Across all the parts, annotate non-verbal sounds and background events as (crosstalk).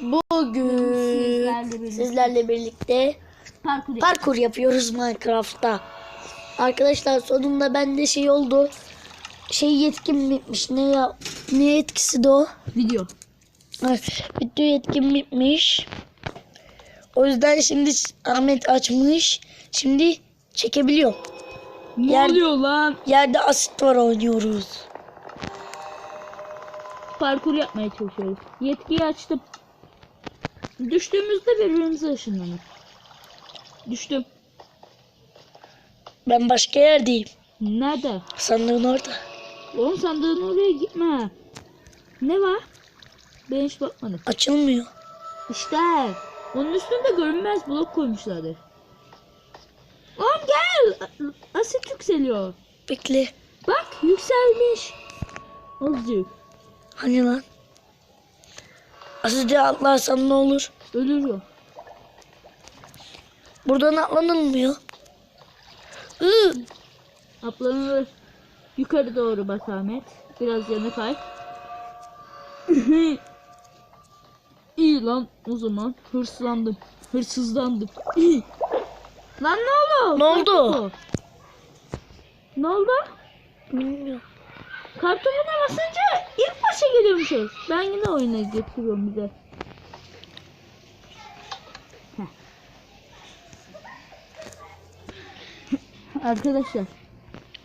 Bugün Sizlerle birlikte. sizlerle birlikte Parkur parkur yapıyoruz Minecraft'ta. Arkadaşlar sonunda bende şey oldu. Şey yetkim bitmiş. Ne ya ne yetkisi de o? video. Video yetkim bitmiş. O yüzden şimdi Ahmet açmış. Şimdi çekebiliyor. Ne Yer- oluyor lan? Yerde asit var oynuyoruz. Parkur yapmaya çalışıyoruz. Yetkiyi açtım. Düştüğümüzde birbirimize ışınlanır. Düştüm. Ben başka yerdeyim. Nerede? Sandığın orada. Oğlum sandığın oraya gitme. Ne var? Ben hiç bakmadım. Açılmıyor. İşte. Onun üstünde görünmez blok koymuşlardır. Oğlum gel. Asit yükseliyor. Bekle. Bak yükselmiş. Azıcık. Hani lan? Asidi atlarsam ne olur? Ölüyor. Buradan atlanılmıyor. Iı, Atlanır. Yukarı doğru bak Ahmet. Biraz yana kay. (laughs) İyi lan o zaman hırslandım. Hırsızlandım. (laughs) lan ne oldu? Ne oldu? Ne oldu? Bilmiyorum. Kartopuna basınca ilk başa geliyormuşuz. Ben yine oyuna getiriyorum bize. Heh. Arkadaşlar.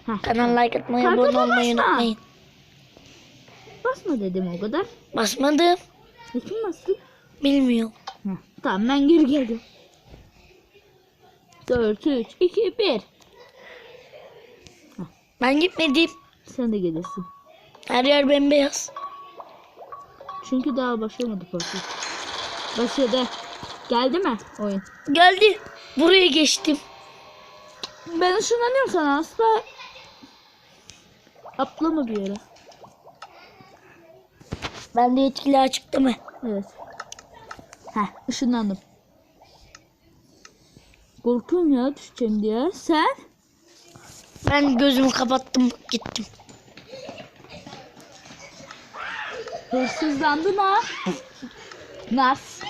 Heh. Kanal like atmayı, abone olmayı basma. unutmayın. Basma dedim o kadar. Basmadım. Ne kim bastı? Bilmiyorum. Heh, Tamam ben geri geldim. 4, 3, 2, 1. Ben gitmedim. Sen de gelirsin. Her yer bembeyaz. Çünkü daha başlamadı parkur. Başladı. Geldi mi oyun? Geldi. Buraya geçtim. Ben ışınlanıyorum sana asla. Atlama bir yere. Ben de yetkili açık değil mi? Evet. Heh ışınlandım. Korkuyorum ya düşeceğim diye. Sen? Ben gözümü kapattım gittim. Hırsızlandın ha. Nas.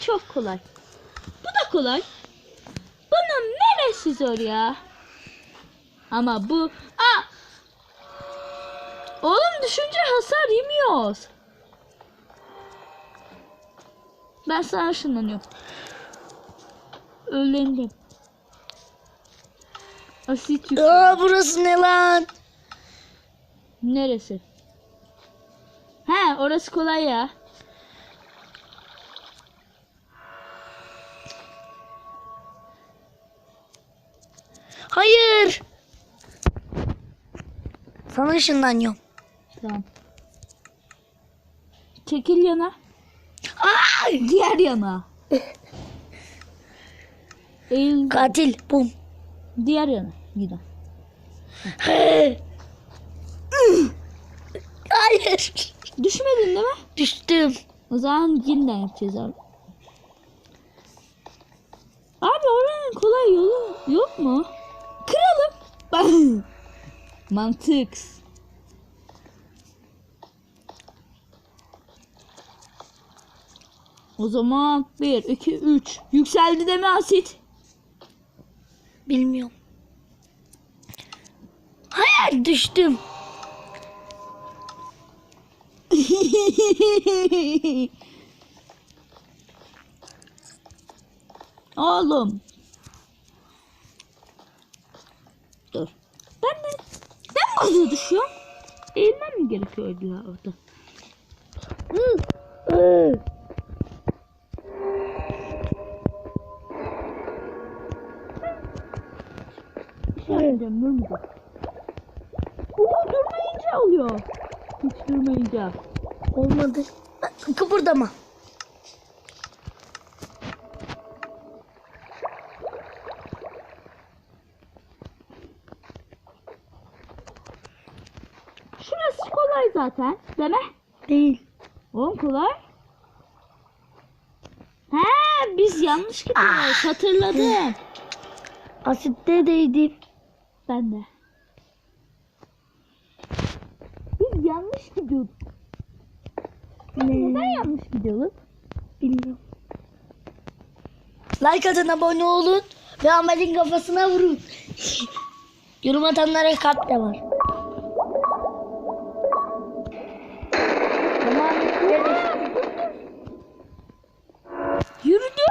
Çok kolay. Bu da kolay. Bunun neresi zor ya? Ama bu... Aa! Oğlum düşünce hasar yemiyoruz. Ben sana ışınlanıyorum. Öğrendim. Asit Aa burası ne lan? Neresi? He orası kolay ya. Hayır. Sana ışınlanıyorum. Tamam. Çekil yana. Ay! Diğer yana. (laughs) Eğil. Katil. Bum. Diğer yana. He. (laughs) Hayır. Düşmedin değil mi? Düştüm. O zaman yeniden yapacağız abi. Abi oranın kolay yolu yok mu? Kıralım. (laughs) Mantık. O zaman 1, 2, 3. Yükseldi deme asit. Bilmiyorum. Hayır düştüm. (laughs) Oğlum. Dur. Ben mi? Ben mi orada düşüyorum? Eğilmem mi gerekiyordu ya orada? Şey yapacağım durmayacak. Oo durmayınca oluyor. Hiç durmayınca. Olmadı. Kıpırdama. Şurası kolay zaten. Deme. Değil. Oğlum kolay. He biz yanlış gidiyoruz. Hatırladım. Asitte değdim. Ben de. Biz yanlış gidiyorduk. Neden yanlış gidiyoruz? Bilmiyorum. Like atın, abone olun ve Ahmet'in kafasına vurun. (laughs) Yorum atanlara kalp de var. Tamam. Yürüdü.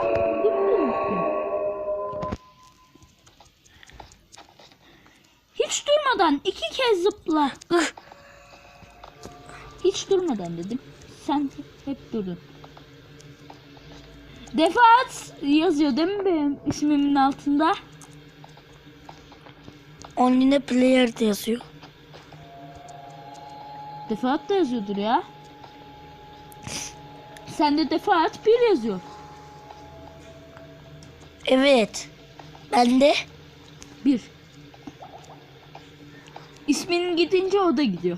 Hiç durmadan iki kez zıpla. Hiç durmadan dedim. Sen hep durdun. Defaat yazıyor değil mi benim ismimin altında? Only player de yazıyor. Defaat da yazıyordur ya. Sende defaat bir yazıyor. Evet. Ben de Bir. İsminin gidince o da gidiyor.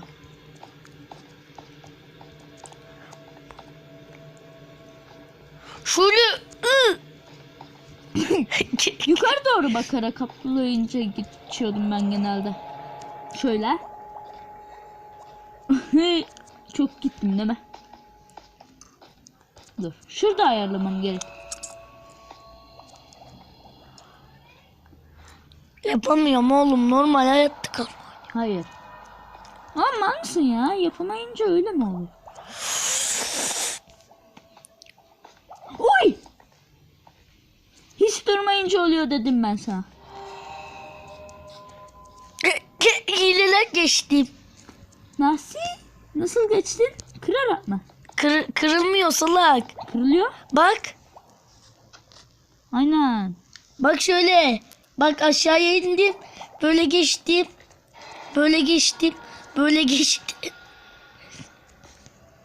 Şöyle ı. (laughs) Yukarı doğru bakarak atlayınca geçiyordum ben genelde. Şöyle. (laughs) Çok gittim değil mi? Dur. Şurada ayarlamam gerek. Yapamıyorum oğlum. Normal hayatta kal. Hayır. Ama mısın ya? Yapamayınca öyle mi olur? Durmayınca oluyor dedim ben sana. (laughs) Hileler geçtim. Nasıl? Nasıl geçtin? Kırarak mı? Kır, kırılmıyor salak. Kırılıyor. Bak. Aynen. Bak şöyle. Bak aşağıya indim. Böyle geçtim. Böyle geçtim. Böyle geçtim.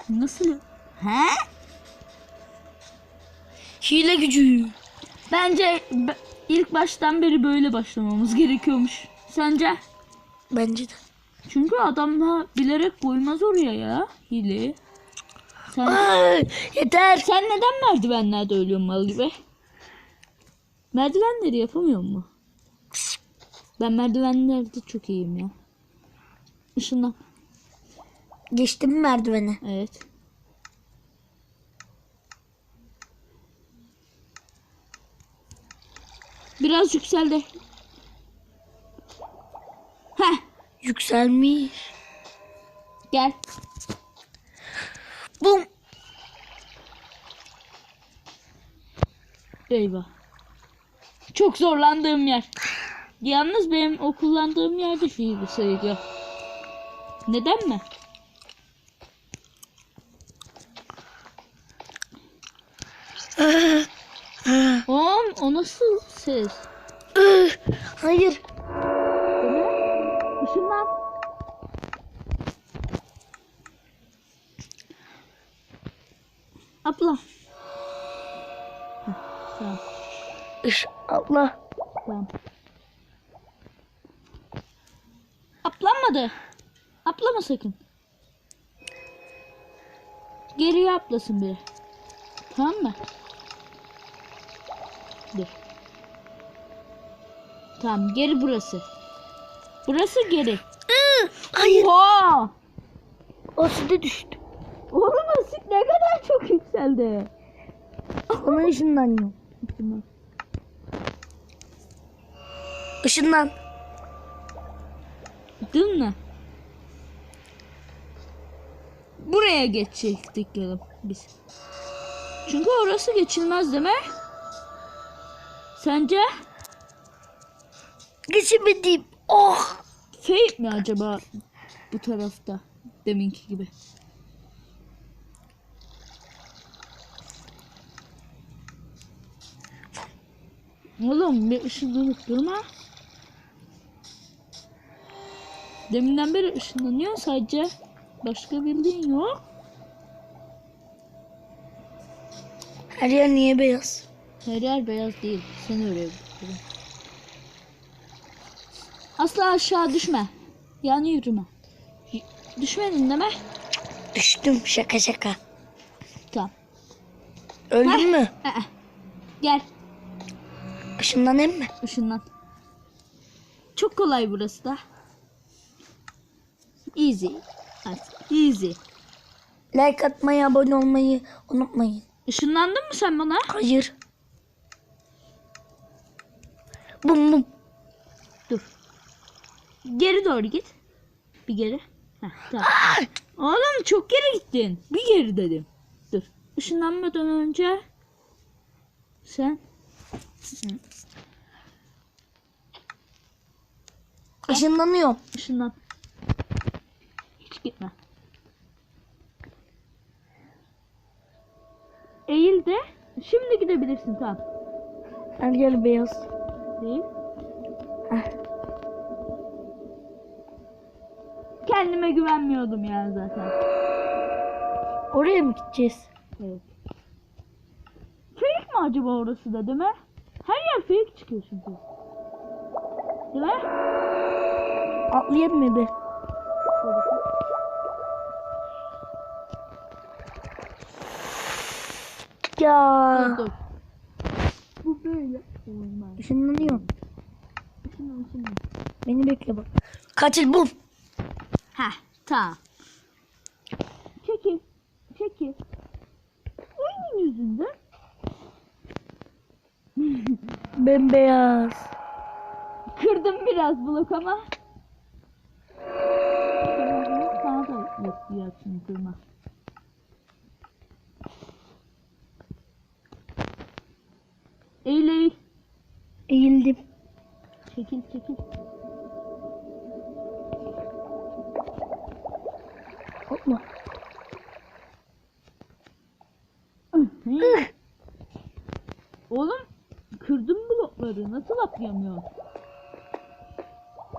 Nasıl? He? Hile gücü. Bence be- ilk baştan beri böyle başlamamız gerekiyormuş. Sence? Bence de. Çünkü adam da bilerek koymaz oraya ya hileyi. Sen, Ay, yeter. sen neden merdivenlerde ölüyorsun mal gibi? Merdivenleri yapamıyor mu? Ben merdivenlerde çok iyiyim ya. Işınlan. Geçtim mi merdiveni? Evet. Biraz yükseldi. Heh, Yükselmiş. gel. Bum. Eyvah. Çok zorlandığım yer. Yalnız benim o kullandığım yerde fiil sayılıyor. Neden mi? O nasıl ses? Hayır. Işınlan. Abla. Tamam. Iş, Allah. Tamam. Atlanmadı. Atlama sakın. Geriye atlasın biri. Tamam mı? Dur. Tamam geri burası. Burası geri. Hayır. Oha! O suda düştü. Oğlum ısık ne kadar çok yükseldi. Ona ışınlanıyor. Işınlan. Değil mi? Buraya geçecektik ya biz. Çünkü orası geçilmez değil mi? Sence? Geçemedim. Oh. Fake mi acaba bu tarafta? Deminki gibi. Oğlum bir ışınlanıp durma. Deminden beri ışınlanıyor sadece. Başka bildiğin yok. Her yer niye beyaz? Her yer beyaz değil. Sen öyle. Asla aşağı düşme. Yani yürüme. Y- Düşmedin mi? Düştüm şaka şaka. Tamam. Öldün mü? Aa. Gel. Işınlanayım mı? Işınlan. Çok kolay burası da. Easy. Artık easy. Like atmayı, abone olmayı unutmayın. Işınlandın mı sen bana? Hayır. Bum bum. Dur. Geri doğru git. Bir geri. Heh, tamam. Oğlum çok geri gittin. Bir geri dedim. Dur. Işınlanmadan önce sen Hı, Işınlanıyorum. ışınlan. Hiç gitme. Eğil de. Şimdi gidebilirsin tamam. Her yer beyaz. Heh. Kendime güvenmiyordum yani zaten. Oraya mı gideceğiz? Evet. Fake mi acaba orası da değil mi? Her yer fake çıkıyor çünkü. Değil mi? Atlayayım mı be? Ya. Dur dur. Bu böyle olmaz. Işınlanıyorum. Şunu şunu. Beni bekle bak. Kaçıl bum. Heh tamam. Çekil. Çekil. Oyunun yüzünden. (laughs) Bembeyaz. Kırdım biraz blok ama. Sana da yapıyor şimdi kırma. Atlayamıyor?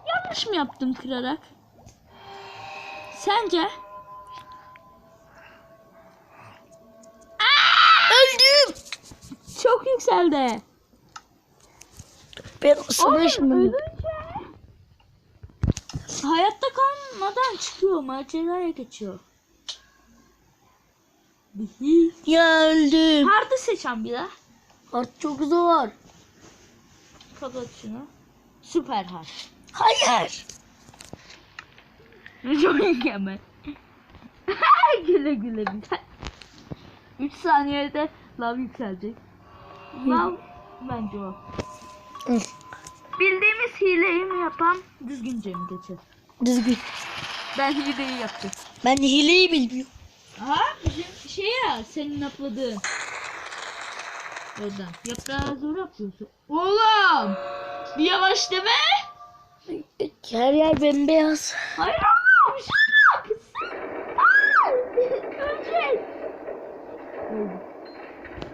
Yanlış mı yaptım kırarak? Sence? Öldüm. Çok yükseldi. Ben ölünce hayatta kalmadan çıkıyor maceraya geçiyor. Ya öldüm. Hard'ı seçen bir daha. Artık çok zor. Kapat şunu. Süper hard. Hayır. (laughs) Çok mükemmel. (laughs) güle güle güzel. 3 saniyede lav yükselecek. Lav bence o. Bildiğimiz hileyi mi yapan düzgünce mi geçer? Düzgün. Ben hileyi yaptım. Ben hileyi bilmiyorum. Aha bizim şey ya senin atladığın. Oradan. Yaprağı zor yapıyorsun. Oğlum! Bir yavaş deme. Her yer bembeyaz. Hayır oğlum. Şak! Aa! Ölecek.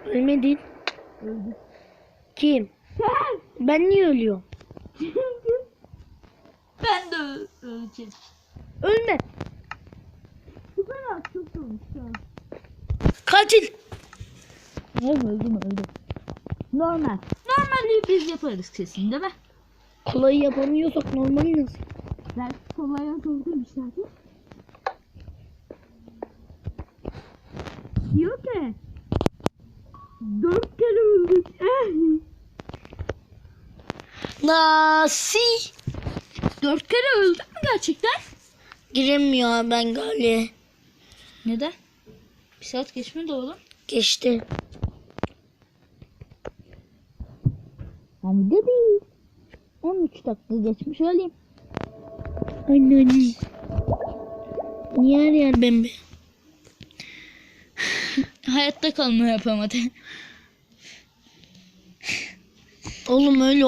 Ölmedin. Öldü. Kim? Sen. Ben niye ölüyorum? Ben de ö- öleceğim. Ölme. Süper çok olmuş şu an. Katil. Öldüm öldüm öldüm. Normal. Normali biz yaparız kesin değil mi? Kolayı yapamıyorsak normal nasıl? Ben kolaya doğru demişlerdi. Diyor ki dört kere öldük. Eh. Nasi. Dört kere öldük mü gerçekten? Giremiyor ben galiba. Neden? Bir saat geçmedi oğlum. Geçti. Hem de değil. 13 dakika geçmiş öyleyim. Anne anne. Niye her yer bembe? Hayatta kalma yapamadı. Oğlum öyle